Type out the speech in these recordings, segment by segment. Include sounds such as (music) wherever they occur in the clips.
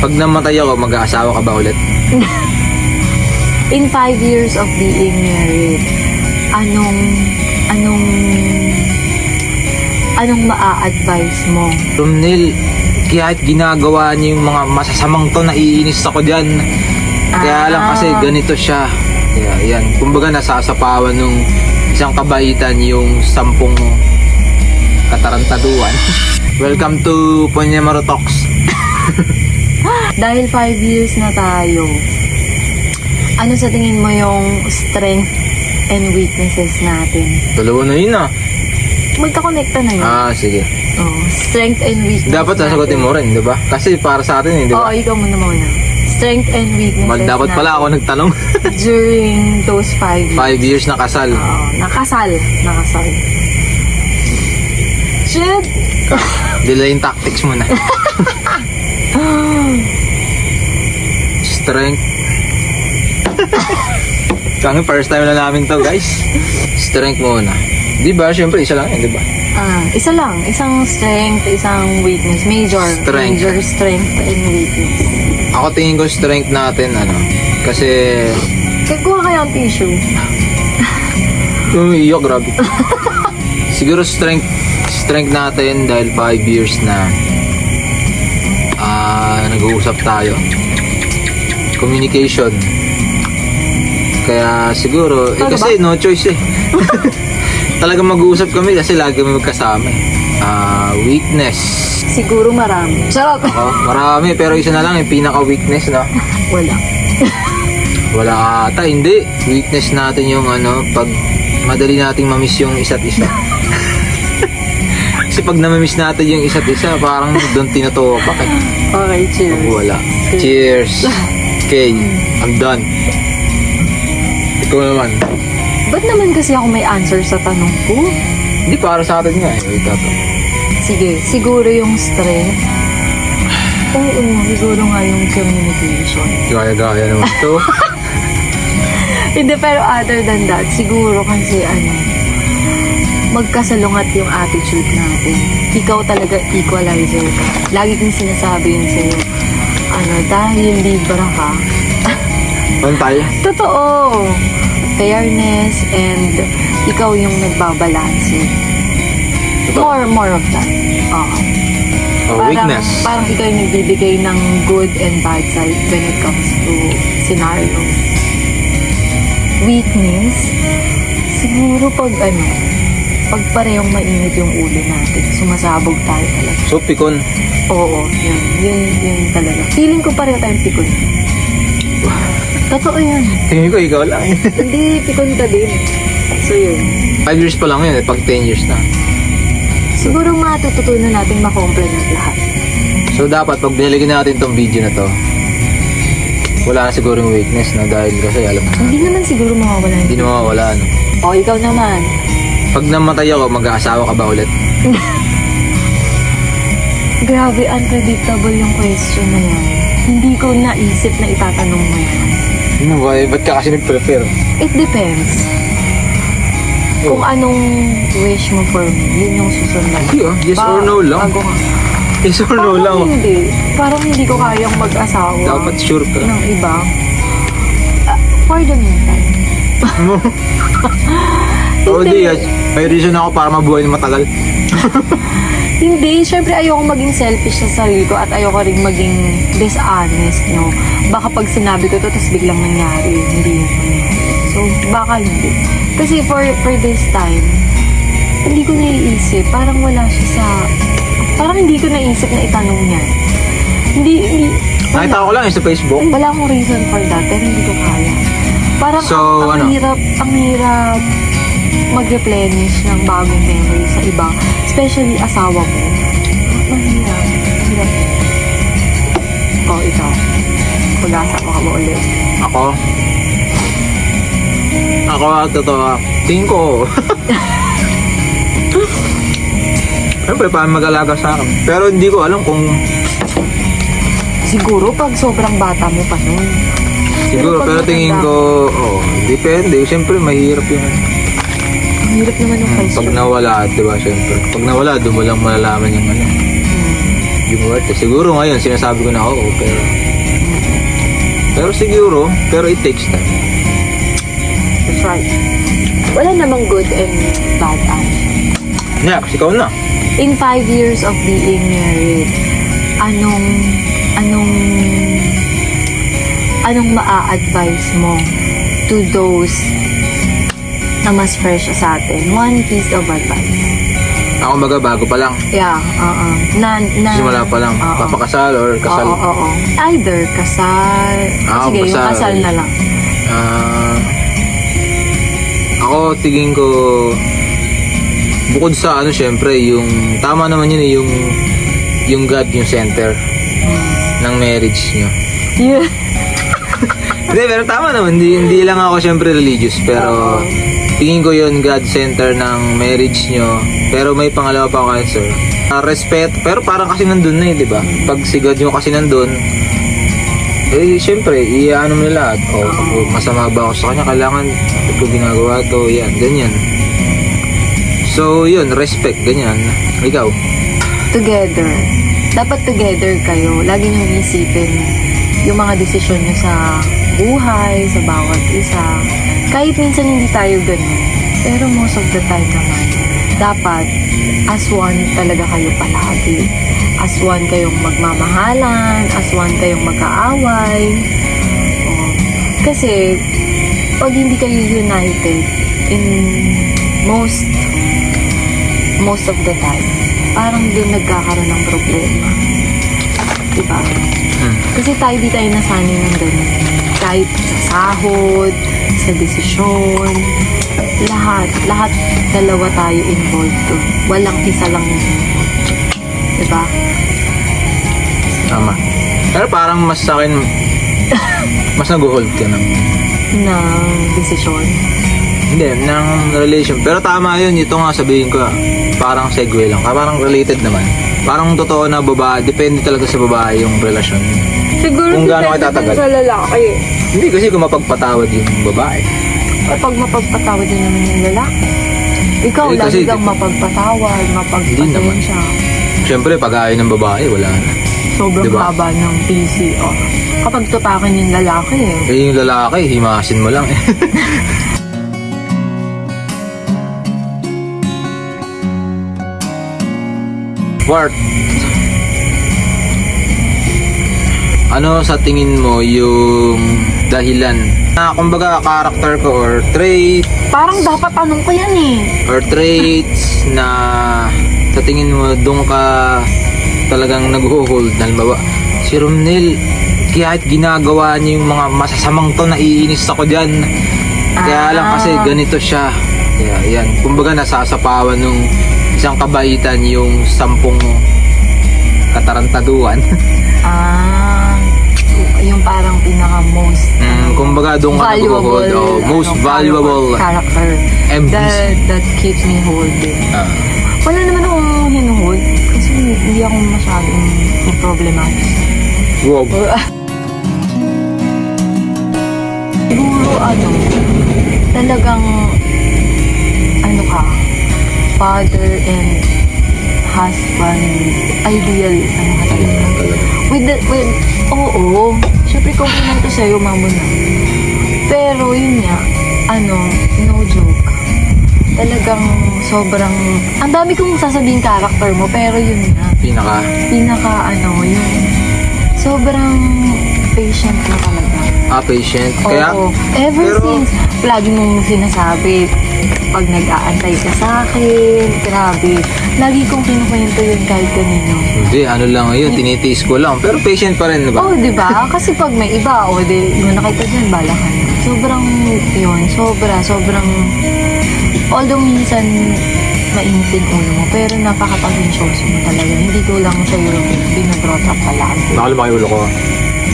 Pag namatay ako, mag-aasawa ka ba ulit? (laughs) In five years of being married, anong, anong, anong maa-advise mo? Romnel, kahit ginagawa niya yung mga masasamang to, naiinis ako dyan. Kaya lang kasi Ah. ganito siya. Kaya yan, kumbaga nasasapawan nung isang kabaitan yung sampung katarantaduan. (laughs) Welcome to Ponyamaro Talks. (laughs) Dahil five years na tayo, ano sa tingin mo yung strength and weaknesses natin? Dalawa na yun ah. Magkakonekta na yun. Ah, sige. oh, strength and weaknesses Dapat sasagutin mo rin, di ba? Kasi para sa atin eh, di Oo, ba? ikaw muna muna. Strength and weaknesses Mal, dapat pala ako nagtanong. (laughs) during those five years. Five years na kasal. Oo, nakasal. Nakasal. Shit! (laughs) Delaying tactics muna. (laughs) (sighs) Strength. (laughs) Kami first time na namin to guys. Strength muna. Di ba? Siyempre, isa lang yun, di ba? Ah, isa lang. Isang strength, isang weakness. Major. Strength. Major strength and weakness. Ako tingin ko strength natin, ano, kasi, Kaya kuha kayo ang tissue. umiiyak, grabe. (laughs) Siguro strength, strength natin dahil 5 years na ah nag-uusap tayo. Communication. Kaya siguro, eh, Talaga kasi no choice eh. (laughs) Talaga mag-uusap kami kasi lagi kami magkasama eh. Ah, weakness. Siguro marami. Charot! Oh, marami, pero isa na lang yung pinaka-weakness, no? (laughs) Wala. Wala ata, hindi. Weakness natin yung ano, pag madali nating mamiss yung isa't isa. (laughs) Kasi pag namamiss natin yung isa't isa, parang doon tinutupak eh. Okay, cheers. Wala. Cheers. (laughs) Okay, I'm done. Ikaw naman. Ba't naman kasi ako may answer sa tanong ko? Hindi, para sa atin nga eh. Wait, ito. Sige, siguro yung strength. Oo, siguro nga yung communication. Gaya-gaya naman to. (laughs) Hindi, pero other than that, siguro kasi ano, magkasalungat yung attitude natin. Ikaw talaga equalizer ka. Lagi kong sinasabi yun sa'yo. Ano, dahil libra ka. (laughs) Tayo? Totoo. Fairness and ikaw yung nagbabalanse. Totoo. More, more of that. Oo. Oh, weakness. Parang ikaw yung nagbibigay ng good and bad side when it comes to scenarios. Weakness, siguro pag ano, pag parehong mainit yung ulo natin, sumasabog tayo talaga. So, pikon. Oo, yun. Yun, yun talaga. Feeling ko pareho tayong pikon. Totoo yan. Tingin ko ikaw lang. (laughs) Hindi, pikon ka din. So yun. 5 years pa lang yun eh, pag 10 years na. Siguro matututunan natin makomplement lahat. So dapat pag binilagyan natin tong video na to, wala na siguro yung weakness na dahil kasi alam mo, Hindi naman siguro mawawala hindi na mawawala. No? O, ikaw naman. Pag namatay ako, mag-aasawa ka ba ulit? (laughs) Grabe, unpredictable yung question na yan. Hindi ko naisip na itatanong mo yan. Ano ba? Eh, ba't ka kasi nag-prefer? It depends. Kung anong wish mo for me, yun yung susunod. Hindi ah, yes or no lang. Bago ka. Yes or no Parang lang. oh. hindi. Parang hindi ko kayang mag-asawa. Dapat sure ka. ng iba. Ah, for the meantime. (laughs) (laughs) Oo, di guys. May reason ako para mabuhay na matagal. (laughs) Hindi, syempre ayoko maging selfish sa sarili ko at ayoko rin maging dishonest, no? Baka pag sinabi ko to, tapos biglang nangyari, hindi yun nangyari. So, baka hindi. Kasi for for this time, hindi ko naiisip. Parang wala siya sa... Parang hindi ko naisip na itanong yan. Hindi, hindi... Nakita ko lang yun sa Facebook. Wala akong reason for that, pero hindi ko kaya. Parang So, ang, ang ano? hirap, ang hirap mag-replenish ng bagong memory sa iba. Especially asawa mo. Mahirap. Hirap. O, oh, ikaw. Pag-asa ko ka ba ulit? Ako? Ako, totoo. Tingin ko. (laughs) Siyempre, paano mag-alaga sa akin. Pero hindi ko alam kung Siguro pag sobrang bata mo pa nun. siguro. pag Pero tingin ko, oh, depende. Siyempre, mahirap Ang hirap naman ng Hmm, question. pag nawala, di ba, siyempre. Pag nawala, doon mo lang malalaman yung ano. Hmm. yung worth it. Siguro ngayon, sinasabi ko na oo, pero... Pero siguro, pero it takes time. That's right. Wala namang good and bad answer. Next, ikaw na. In five years of being married, anong, anong, anong maa-advise mo to those na mas fresh sa atin? One piece of advice. Ako maga bago pa lang. Yeah, oo. Na, na, Simula pa lang. Oo. Papakasal or kasal. Oo, oo, oo. Either kasal. Ah, Sige, yung kasal. kasal na lang. Ah, ako tingin ko bukod sa ano syempre yung tama naman yun eh yung yung God yung center ng marriage nyo. Yeah. Hindi, pero tama naman. Hindi, hindi lang ako syempre religious. Pero tingin ko yun God center ng marriage nyo. Pero may pangalawa pa ako answer. Uh, respect. Pero parang kasi nandun na eh, di ba? Pag si God yung kasi nandun, eh, syempre, iyaano mo nila. O, kung masama ba ako sa kanya, kailangan ba't ko ginagawa to, yan, ganyan. So, yun, respect, ganyan. Ikaw, together. Dapat together kayo. Lagi niyong isipin yung mga desisyon niyo sa buhay, sa bawat isa. Kahit minsan hindi tayo ganun. Pero most of the time naman, dapat as one talaga kayo palagi. As one kayong magmamahalan, as one kayong magkaaway. Oh. Kasi, pag hindi kayo united in most most of the time, parang doon nagkakaroon ng problema. Diba? Hmm. Kasi tayo di tayo nasanay ng ganun. Kahit sa sahod, sa desisyon, lahat, lahat dalawa tayo involved doon. Walang isa lang, diba? tama. Pero parang mas sa akin, (laughs) mas nag-hold ka ng ng desisyon. Hindi, ng relation. Pero tama yun, ito nga sabihin ko, parang segue lang. Ah, Parang related naman. Parang totoo na babae, depende talaga sa babae yung relasyon. Kung gaano kayo tatagal. sa lalaki. Hindi kasi kung mapagpatawad yung babae. Kapag mapagpatawad din naman yung lalaki. Ikaw, Eh, lagi kang mapagpatawad, mapagpasensya. Siyempre, pag ayaw ng babae, wala na. Sobrang Diba? haba ng PCO. Kapag tutakan yung lalaki eh. Eh, yung lalaki, himasin mo lang eh. (laughs) Fourth. Ano sa tingin mo yung dahilan? Na kumbaga character ko or trait Parang dapat tanong ko yan eh. or traits (laughs) na sa tingin mo doon ka talagang nag-hold. Halimbawa si Romnel kahit ginagawa niya yung mga masasamang to naiinis ako dyan. Kaya lang kasi Ah. ganito siya. Kaya yan kumbaga nasasapawan nung isang kabaitan yung sampung katarantaduan. (laughs) Ah, yung parang pinaka-most mm, kumbaga doon ka valuable, oh, most ano, valuable character MVC. that, that keeps me holding. Ah, Wala naman akong hinuhold kasi hindi ako masyadong problematic. wow (laughs) Siguro ano, talagang ano ka, father and husband, ideal, ano ka talaga. With the, with, oo, syempre compliment to sa'yo, mamo na. Pero yun nga, ano, no joke. Talagang sobrang, ang dami kong sasabihin character mo, pero yun nga, pinaka pinaka ano, yung sobrang patient na talaga. ah, patient kaya Oo. Ever pero- since, lagi mong sinasabi, pag nag-aantay ka sa akin, grabe. Lagi kong kinukwento yun kahit kanino. Hindi, ano lang yun, tinitiis ko lang. Pero patient pa rin, di ba? Oo, di ba? Kasi pag may iba, o di, yung nakita dyan, bala ka na. Sobrang, yun, sobra, sobrang, although minsan, mainit din ulo mo, pero napaka-pagensyoso mo talaga. Hindi ko lang sa'yo binabrought up palagi. Nakalumaki ulo ko.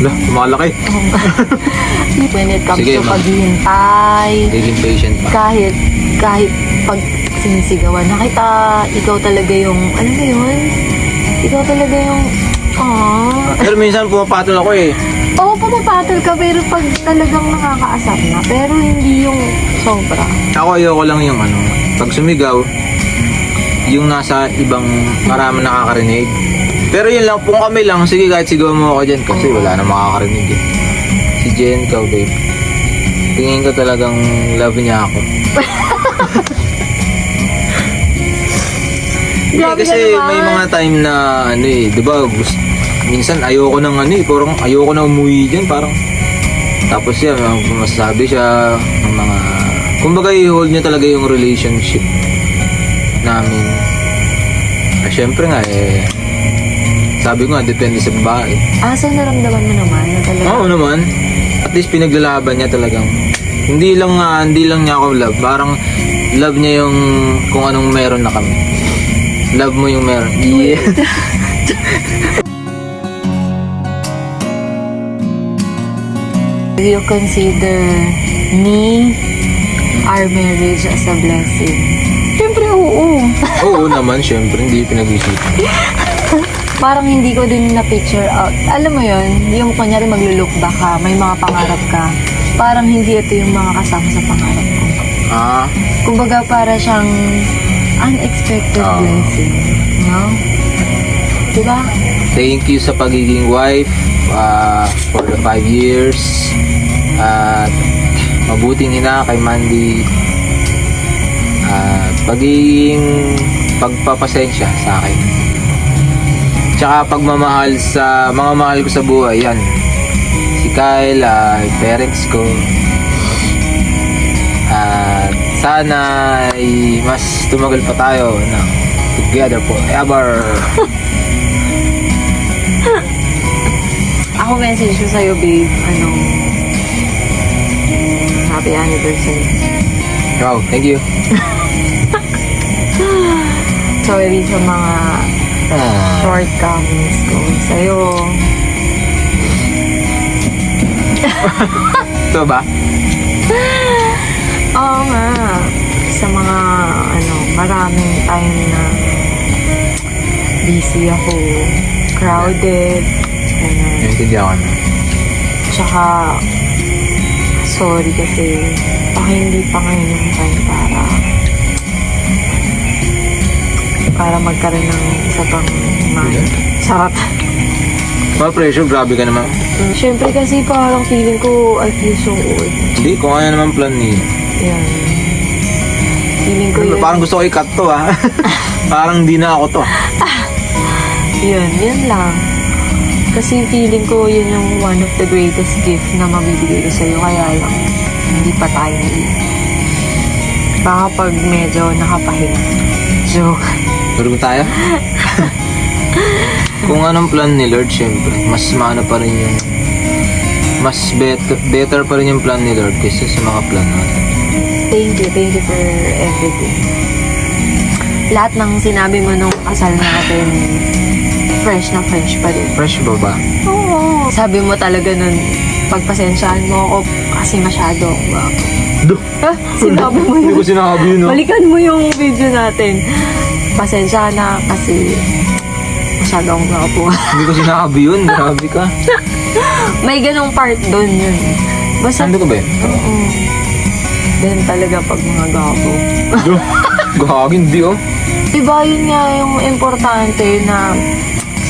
Lah, lumalaki. When it comes Sige, to ma'am. paghihintay, Naging patient pa. kahit kahit pag sinisigawan, nakita ikaw talaga yung, alam mo yun? Ikaw talaga yung, ah. Pero minsan pumapatol ako eh. Oo, pumapatol ka, pero pag talagang nakakaasar na, pero hindi yung sobra. Ako ayoko lang yung ano, pag sumigaw, yung nasa ibang marami nakakarinig. Pero yun lang, kung kami lang, sige kahit sigaw mo ako dyan kasi wala na makakarinig eh. Si Jen, ikaw babe. Tingin ko talagang love niya ako. (laughs) Hindi, Grabe kasi ka naman. may mga time na ano eh, di ba, minsan ayoko nang ano eh, parang ayoko na umuwi dyan, parang tapos yan, mag- masasabi siya ng mga, kumbaga i-hold niya talaga yung relationship namin. Ah, syempre nga eh, sabi ko nga, depende sa babae. Ah, so naramdaman mo naman na talaga. Oo naman. At least pinaglalaban niya talagang. Hindi lang nga, hindi lang niya ako love. Parang love niya yung kung anong meron na kami. Love mo yung meron. Yeah. (laughs) Do you consider me, our marriage as a blessing? Siyempre, oo. Oo naman, syempre. Hindi pinag-isipan. (laughs) Parang hindi ko din na-picture out. Alam mo yon yung kunyari maglulok back ka, may mga pangarap ka. Parang hindi ito yung mga kasama sa pangarap ko. Ah, Kumbaga para siyang unexpected Ah. blessing. No? Diba? thank you sa pagiging wife ah, for the five years. At mabuting ina kay Mandy. At pagiging pagpapasensya sa akin. Tsaka pagmamahal sa mga mahal ko sa buhay, yan. Si Kyle, yung parents ko. At sana ay mas tumagal pa tayo na together forever. (laughs) Ako message ko sa'yo, babe. Ano? Happy anniversary. Wow, thank you. (laughs) Sorry sa mga shortcomings ko sa'yo. (laughs) Ito ba? Oo nga. Sa mga, ano, maraming time na busy ako. Crowded. Ganun. Naintindihan ko na. Tsaka, sorry kasi baka hindi pa ngayon yung time para para magkaroon ng isa pang mind. Sarap. Mga pressure, grabe ka naman. Siyempre kasi parang feeling ko I feel so old. Hindi, kung ano naman plan ni. Yan. Feeling ko yun. Parang gusto ko i-cut to ah. (laughs) Parang di na ako to. Yun, yun lang. Kasi feeling ko yun yung one of the greatest gift na mabibigay ko sa'yo. Kaya lang, hindi pa tayo Baka pag medyo nakapahinga. Joke. Pero tayo? (laughs) kung anong plan ni Lord, syempre, mas maano pa rin yun. Mas better, better pa rin yung plan ni Lord kaysa sa mga plan natin. Thank you. Thank you for everything. Lahat ng sinabi mo nung kasal natin, fresh na fresh pa rin. Fresh ba ba? Oo. Sabi mo talaga nun, pagpasensyaan mo ako kasi masyado gwapo. Duh! Ah, sinabi mo Hindi yun. ko sinabi yun? Balikan mo yung video natin. Pasensya na kasi masyado akong gwapo. (laughs) Hindi ko sinabi yun. Grabe ka. (laughs) May ganong part doon yun. Basta, Saan ko ba yun? oo. Then talaga pag mga. Duh! Gagawin, hindi oh. Diba yun nga yung importante na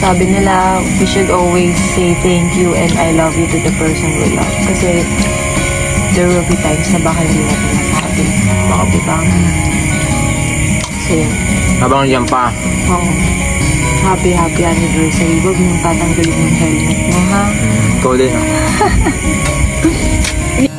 sabi nila, we should always say thank you and I love you to the person we love. Kasi there will be times na baka hindi natin masabi. Baka. Diba? So yun. Habang yan pa. Oo. Happy, happy anniversary. Huwag mong tatanggalin yung helmet mo, ha? Ikaw din. (laughs)